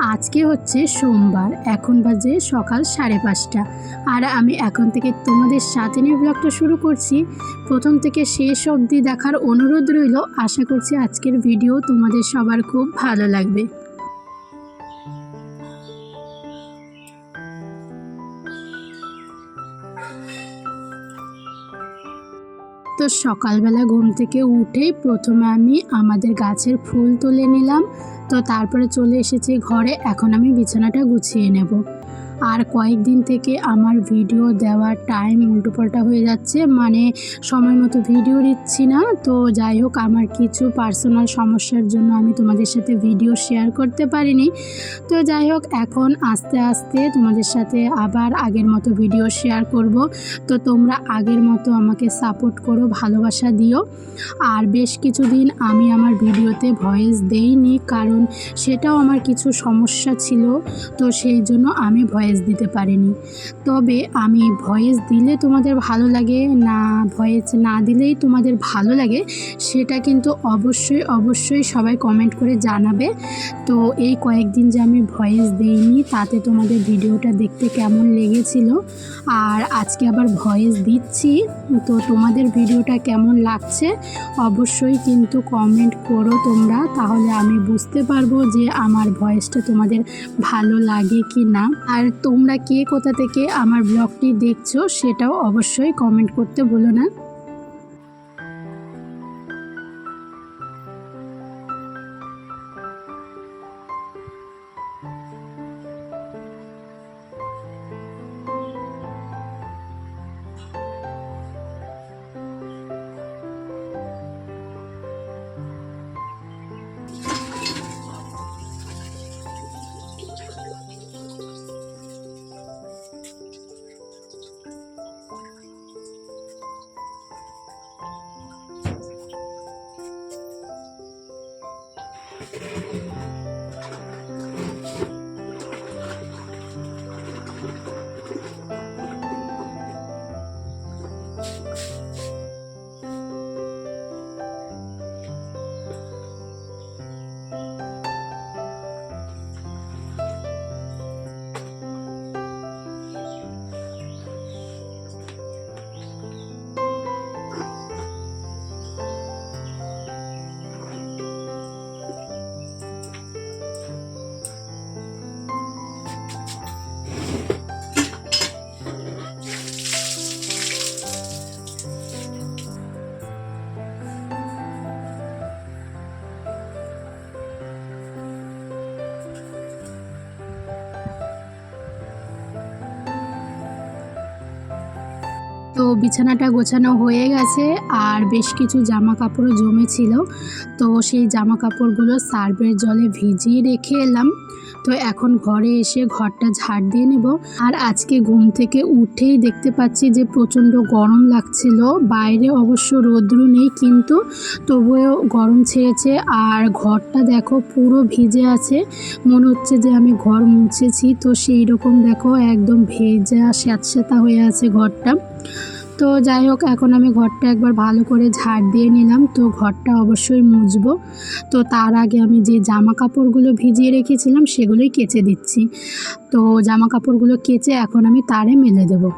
আজকে হচ্ছে সোমবার, এখন বাজে সকাল সাড়ে পাঁচটা। আর আমি এখন থেকে তোমাদের সাথে নিয়ে ব্লগটা শুরু করছি। প্রথম থেকে শেষ অবধি দেখার অনুরোধ রইল। আশা করছি আজকের ভিডিও তোমাদের সবার খুব ভালো লাগবে। তো সকালবেলা ঘুম থেকে উঠে প্রথমে আমি আমাদের গাছের ফুল তুলে নিলাম। তো তারপরে চলে এসেছি ঘরে। এখন আমি বিছানাটা গুছিয়ে নেব। আর কয়েকদিন থেকে আমার ভিডিও দেওয়ার টাইম উল্টোপাল্টা হয়ে যাচ্ছে। মানে সময় মতো ভিডিও দিচ্ছি না। তো যাই হোক, আমার কিছু পার্সোনাল সমস্যার জন্য আমি তোমাদের সাথে ভিডিও শেয়ার করতে পারিনি। তো যাই হোক, এখন আস্তে আস্তে তোমাদের সাথে আবার আগের মতো ভিডিও শেয়ার করব। তো তোমরা আগের মতো আমাকে সাপোর্ট করো, ভালোবাসা দিও। আর বেশ কিছুদিন আমি আমার ভিডিওতে ভয়েস দেইনি, কারণ সেটাও আমার কিছু সমস্যা ছিল। তো সেই জন্য আমি ভয়েস দিতে পারিনি। তবে আমি ভয়েস দিলে তোমাদের ভালো লাগে, না ভয়েস না দিলেই তোমাদের ভালো লাগে, সেটা কিন্তু অবশ্যই অবশ্যই সবাই কমেন্ট করে জানাবে। তো এই কয়েকদিন যে আমি ভয়েস দিইনি, তাতে তোমাদের ভিডিওটা দেখতে কেমন লেগেছিল? আর আজকে আবার ভয়েস দিচ্ছি, তো তোমাদের ভিডিওটা কেমন লাগছে? অবশ্যই কিন্তু কমেন্ট করো তোমরা, তাহলে আমি বুঝতে পারব যে আমার ভয়েসটা তোমাদের ভালো লাগে কি না আর তোমরা কে কোথা থেকে আমার ব্লগটি দেখছ সেটাও অবশ্যই কমেন্ট করতে বলো না। তো বিছানাটা গোছানো হয়ে গেছে আর বেশ কিছু জামা কাপড়ও জমেছিল। তো সেই জামা কাপড়গুলো সার্ফের জলে ভিজিয়ে রেখে এলাম। তো এখন ঘরে এসে ঘরটা ঝাড় দিয়ে নেব। আর আজকে ঘুম থেকে উঠেই দেখতে পাচ্ছি যে প্রচণ্ড গরম লাগছিল। বাইরে অবশ্য রৌদ্র নেই কিন্তু তবুও গরম ছেড়েছে আর ঘরটা দেখো পুরো ভিজে আছে। মনে হচ্ছে যে আমি ঘর মুছেছি। তো সেই রকম দেখো একদম ভেজা স্যাঁতস্যাঁতা হয়ে আছে ঘরটা। তো যাই হোক, এখন আমি ঘরটা একবার ভালো করে ঝাড় দিয়ে নিলাম। তো ঘরটা অবশ্যই মুছবো। তো তার আগে আমি যে জামা কাপড়গুলো ভিজিয়ে রেখেছিলাম, সেগুলোই কেচে দিচ্ছি। তো জামা কাপড়গুলো কেচে এখন আমি তারে মেলে দেবো।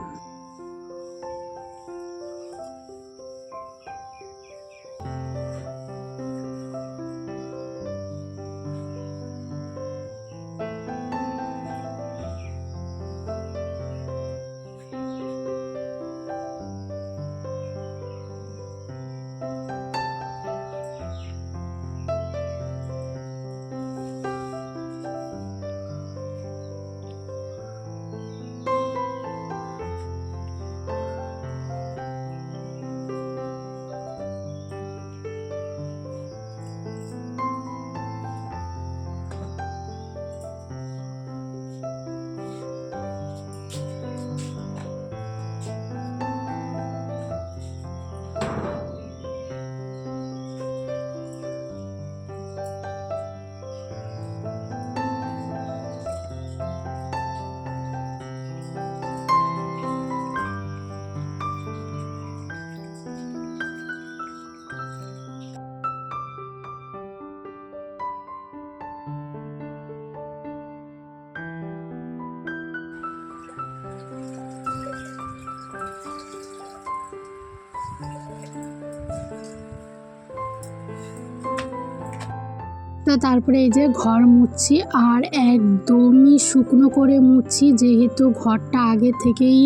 তো তারপরে এই যে ঘর মুছছি আর একদমই শুকনো করে মুছছি যেহেতু ঘরটা আগে থেকেই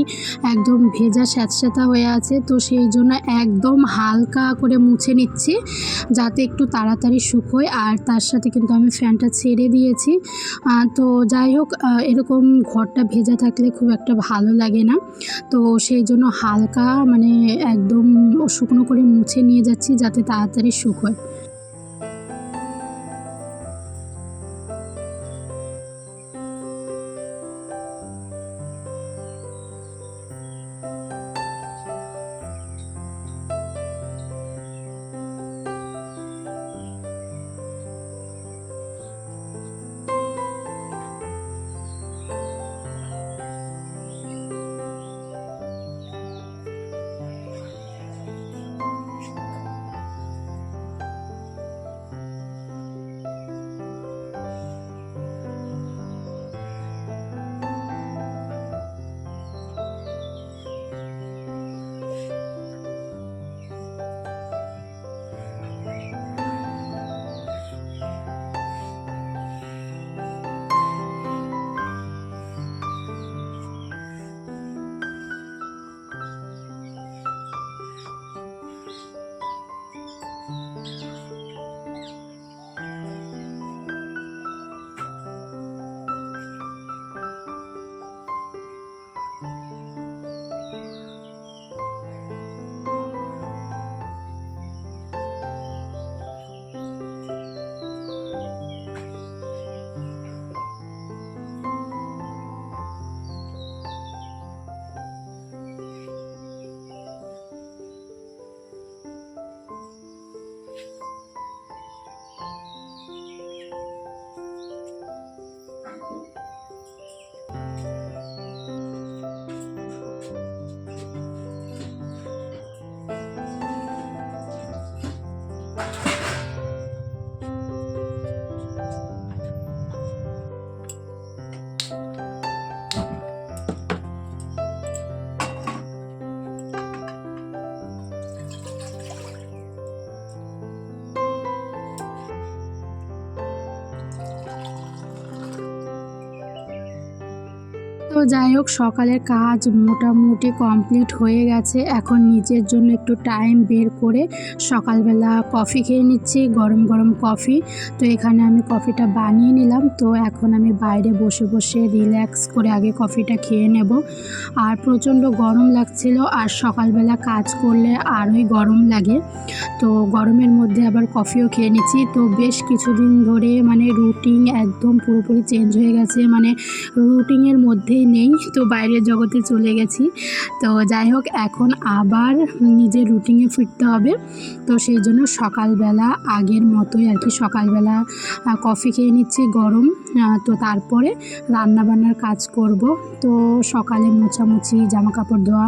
একদম ভেজা স্যাঁতস্যাঁতা হয়ে আছে, তো সেই জন্য একদম হালকা করে মুছে নিচ্ছি যাতে একটু তাড়াতাড়ি শুকোয় আর তার সাথে কিন্তু আমি ফ্যানটা ছেড়ে দিয়েছি। তো যাই হোক এরকম ঘরটা ভেজা থাকলে খুব একটা ভালো লাগে না। তো সেই জন্য হালকা মানে একদম শুকনো করে মুছে নিয়ে যাচ্ছি যাতে তাড়াতাড়ি শুকোয় যাই হোক, সকালের কাজ মোটামুটি কমপ্লিট হয়ে গেছে। এখন নিজের জন্য একটু টাইম বের করে সকালবেলা কফি খেয়ে নিচ্ছি, গরম গরম কফি তো এখানে আমি কফিটা বানিয়ে নিলাম। তো এখন আমি বাইরে বসে বসে রিল্যাক্স করে আগে কফিটা খেয়ে নেব। আর প্রচণ্ড গরম লাগছিল, আর সকালবেলা কাজ করলে আরোই গরম লাগে। তো গরমের মধ্যে আবার কফিও খেয়ে নিচ্ছি। তো বেশ কিছুদিন ধরে মানে রুটিন একদম পুরোপুরি চেঞ্জ হয়ে গেছে। মানে রুটিনের মধ্যেই নেই, তো বাইরের জগতে চলে গেছি। তো যাই হোক, এখন আবার নিজের রুটিনে ফিরতে হবে। তো সেই জন্য সকালবেলা আগের মতোই আর কি সকালবেলা কফি খেয়ে নিচ্ছি গরম তো তারপরে রান্নাবান্নার কাজ করব। তো সকালে মোছামুছি জামা কাপড় ধোয়া,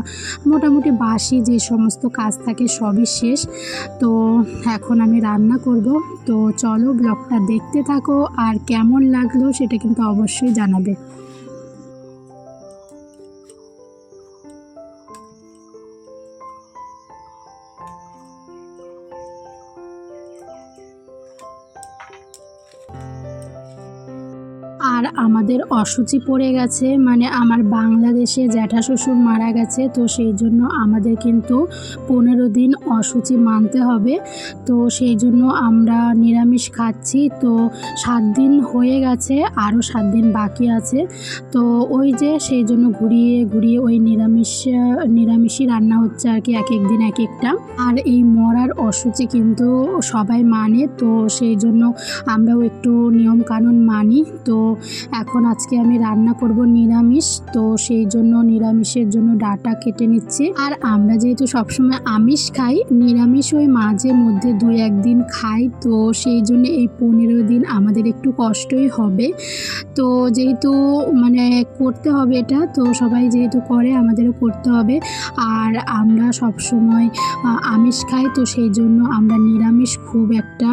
মোটামুটি বাসি যে সমস্ত কাজ থাকে সবই শেষ। তো এখন আমি রান্না করব। তো চলো ব্লগটা দেখতে থাকো আর কেমন লাগল সেটা কিন্তু অবশ্যই জানাবে। আর আমাদের অসুচি পড়ে গেছে মানে আমার বাংলাদেশে জ্যাঠা শ্বশুর মারা গেছে, তো সেই জন্য আমাদের কিন্তু পনেরো দিন অসুচি মানতে হবে। তো সেই জন্য আমরা নিরামিষ খাচ্ছি, তো সাত দিন হয়ে গেছে, আরও সাত দিন বাকি আছে। তো ওই যে সেই জন্য ঘুরিয়ে ঘুরিয়ে ওই নিরামিষ, নিরামিষই রান্না হচ্ছে আর কি এক এক দিন এক একটা আর এই মরার অসুচি কিন্তু সবাই মানে তো সেই জন্য আমরাও একটু নিয়মকানুন মানি, তো এখন আজকে আমি রান্না করব নিরামিষ, তো সেই জন্য নিরামিষের জন্য ডাটা কেটে নিচ্ছি। আর আমরা যেহেতু সবসময় আমিষ খাই, নিরামিষ ওই মাঝে মধ্যে দুই একদিন খাই, তো সেই জন্য এই পনেরো দিন আমাদের একটু কষ্টই হবে। তো যেহেতু মানে করতে হবে এটা, তো সবাই যেহেতু করে আমাদেরও করতে হবে। আর আমরা সবসময় আমিষ খাই, তো সেই জন্য আমরা নিরামিষ খুব একটা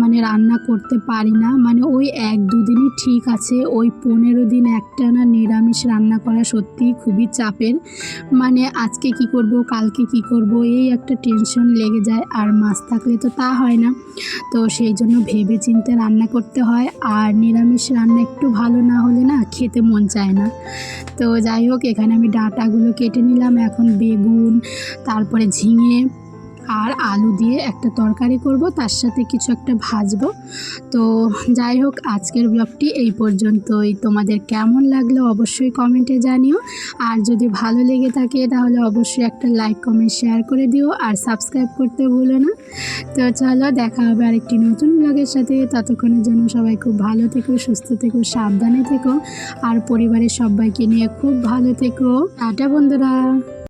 মানে রান্না করতে পারি না। মানে ওই এক দুদিনই ঠিক আছে। আছে, ওই পনেরো দিন একটানা নিরামিষ রান্না করা সত্যিই খুবই চাপের। মানে আজকে কি করব, কালকে কি করব, এই একটা টেনশন লেগে যায়, আর মাছ থাকলে তো তা হয় না। তো সেই জন্য ভেবে চিন্তে রান্না করতে হয়, আর নিরামিষ রান্না একটু ভালো না হলে না খেতে মন চায় না। তো যাই হোক, এখানে আমি ডাঁটাগুলো কেটে নিলাম, এখন বেগুন, তারপরে ঝিঙে আর আলু দিয়ে একটা তরকারি করব, তার সাথে কিছু একটা ভাজবো। তো যাই হোক, আজকের ব্লগটি এই পর্যন্তই। তোমাদের কেমন লাগল অবশ্যই কমেন্টে জানিও। আর যদি ভালো লেগে থাকে, তাহলে অবশ্যই একটা লাইক কমেন্ট শেয়ার করে দিও আর সাবস্ক্রাইব করতে ভুলো না। তো চলো, দেখা হবে আরেকটি নতুন ব্লগের সাথে। ততক্ষণের জন্য সবাই খুব ভালো থেকো, সুস্থ থেকো, সাবধানে থেকো। আর পরিবারের সবাইকে নিয়ে খুব ভালো থেকো। টাটা বন্ধুরা।